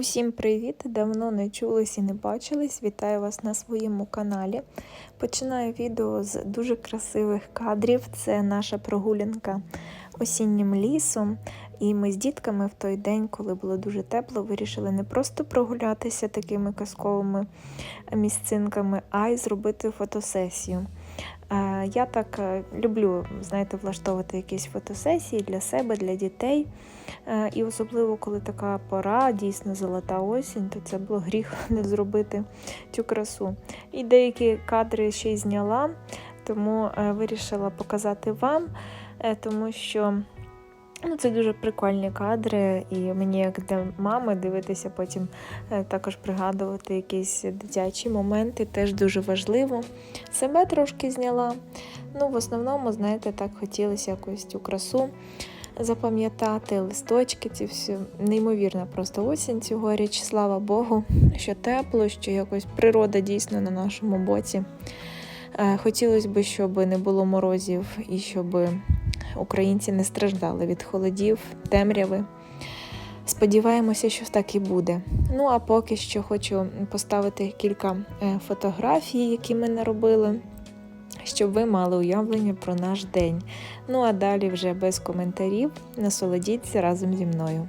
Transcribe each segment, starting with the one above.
Усім привіт! Давно не чулись і не бачились. Вітаю вас на своєму каналі. Починаю відео з дуже красивих кадрів. Це наша прогулянка осіннім лісом. І ми з дітками в той день, коли було дуже тепло, вирішили не просто прогулятися такими казковими місцинками, а й зробити фотосесію. Я так е, люблю, знаєте, влаштовувати якісь фотосесії для себе, для дітей. Е, І особливо, коли така пора, дійсно золота осінь, то це було гріх не зробити цю красу. І деякі кадри ще й зняла, тому е, вирішила показати вам, тому що. Ну, це дуже прикольні кадри, і мені, як для мами, дивитися потім е, також пригадувати якісь дитячі моменти, теж дуже важливо. Себе трошки зняла. Ну, в основному, знаєте, так хотілося якусь цю красу запам'ятати, листочки, ці всі неймовірна просто осінь цьогоріч, слава Богу, що тепло, що якось природа дійсно на нашому боці. Е, Хотілося б, щоб не було морозів і щоб українці не страждали від холодів, темряви. Сподіваємося, що так і буде. Ну а поки що хочу поставити кілька е, фотографій, які ми наробили, щоб ви мали уявлення про наш день. Ну а далі вже без коментарів насолодіться разом зі мною.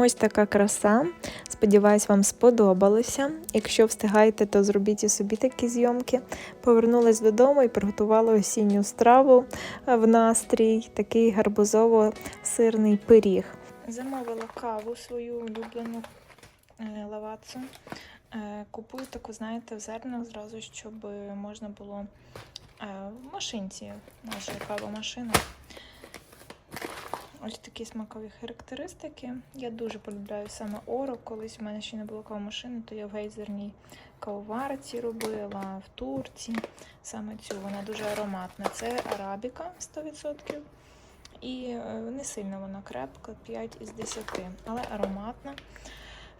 Ось така краса. Сподіваюсь, вам сподобалося. Якщо встигаєте, то зробіть і собі такі зйомки. Повернулась додому і приготувала осінню страву в настрій, такий гарбузово-сирний пиріг. Замовила каву свою улюблену е, лавацу. Е, Купую таку, знаєте, в зернах зразу, щоб можна було е, в машинці, наша кавомашина. Ось такі смакові характеристики. Я дуже полюбляю саме оро. Колись в мене ще не було кавомашини, то я в гейзерній кавоварці робила, в турці. Саме цю вона дуже ароматна. Це арабіка 100%. І е, не сильно вона крепка, 5 із 10, але ароматна.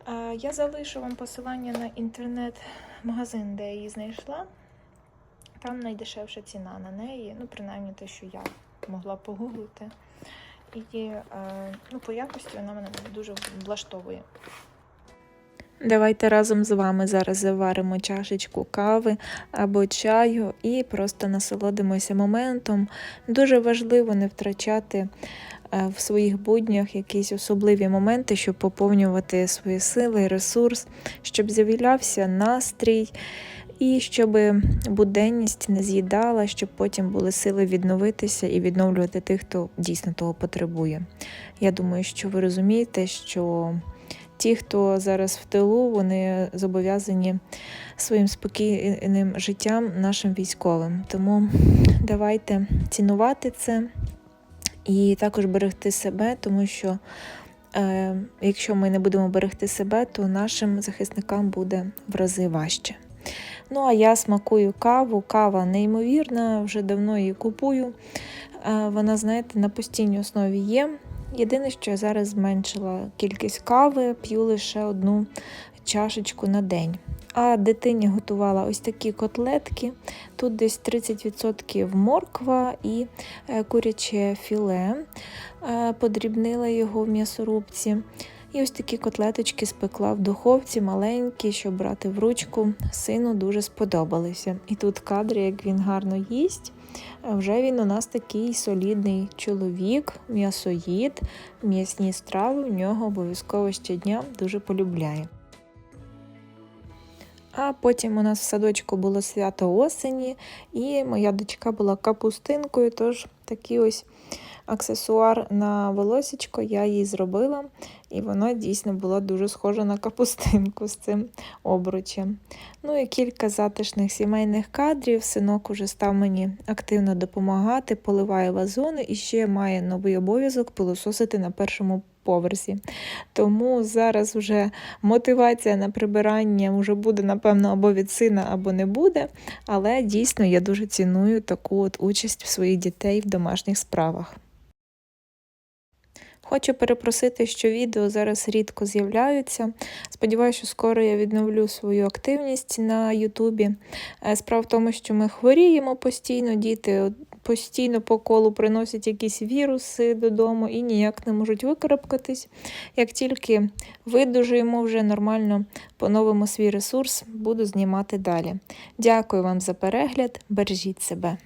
Е, Я залишу вам посилання на інтернет-магазин, де я її знайшла. Там найдешевша ціна на неї, ну, принаймні те, що я могла погуглити. І е, ну, по якості вона мене дуже влаштовує. Давайте разом з вами зараз заваримо чашечку кави або чаю і просто насолодимося моментом. Дуже важливо не втрачати е, в своїх буднях якісь особливі моменти, щоб поповнювати свої сили ресурс, щоб з'являвся настрій. І щоб буденність не з'їдала, щоб потім були сили відновитися і відновлювати тих, хто дійсно того потребує. Я думаю, що ви розумієте, що ті, хто зараз в тилу, вони зобов'язані своїм спокійним життям нашим військовим. Тому давайте цінувати це і також берегти себе, тому що. Е, якщо ми не будемо берегти себе, то нашим захисникам буде в рази важче. Ну, а я смакую каву. Кава неймовірна, вже давно її купую. Вона, знаєте, на постійній основі є. Єдине, що я зараз зменшила кількість кави, п'ю лише одну чашечку на день. А дитині готувала ось такі котлетки. Тут десь 30% морква і е, куряче філе. Подрібнила його в м'ясорубці. І ось такі котлеточки спекла в духовці, маленькі, щоб брати в ручку. Сину дуже сподобалися. І тут кадри, як він гарно їсть. Вже він у нас такий солідний чоловік, м'ясоїд, м'ясні страви в нього обов'язково щодня дуже полюбляє. А потім у нас в садочку було свято осені, і моя дочка була капустинкою, тож такий ось аксесуар на волосечко я їй зробила, і воно дійсно було дуже схоже на капустинку з цим обручем. Ну і кілька затишних сімейних кадрів. Синок уже став мені активно допомагати, поливає вазони і ще має новий обов'язок пилососити на першому поверсі. Тому зараз вже мотивація на прибирання вже буде, напевно, або від сина, або не буде. Але дійсно я дуже ціную таку от участь своїх дітей в домашніх справах. Хочу перепросити, що відео зараз рідко з'являються. Сподіваюся, що скоро я відновлю свою активність на Ютубі. Е, Справа в тому, що ми хворіємо постійно, діти постійно по колу приносять якісь віруси додому і ніяк не можуть викарабкатись. Як тільки видужуємо вже нормально, поновимо свій ресурс, буду знімати далі. Дякую вам за перегляд, бережіть себе.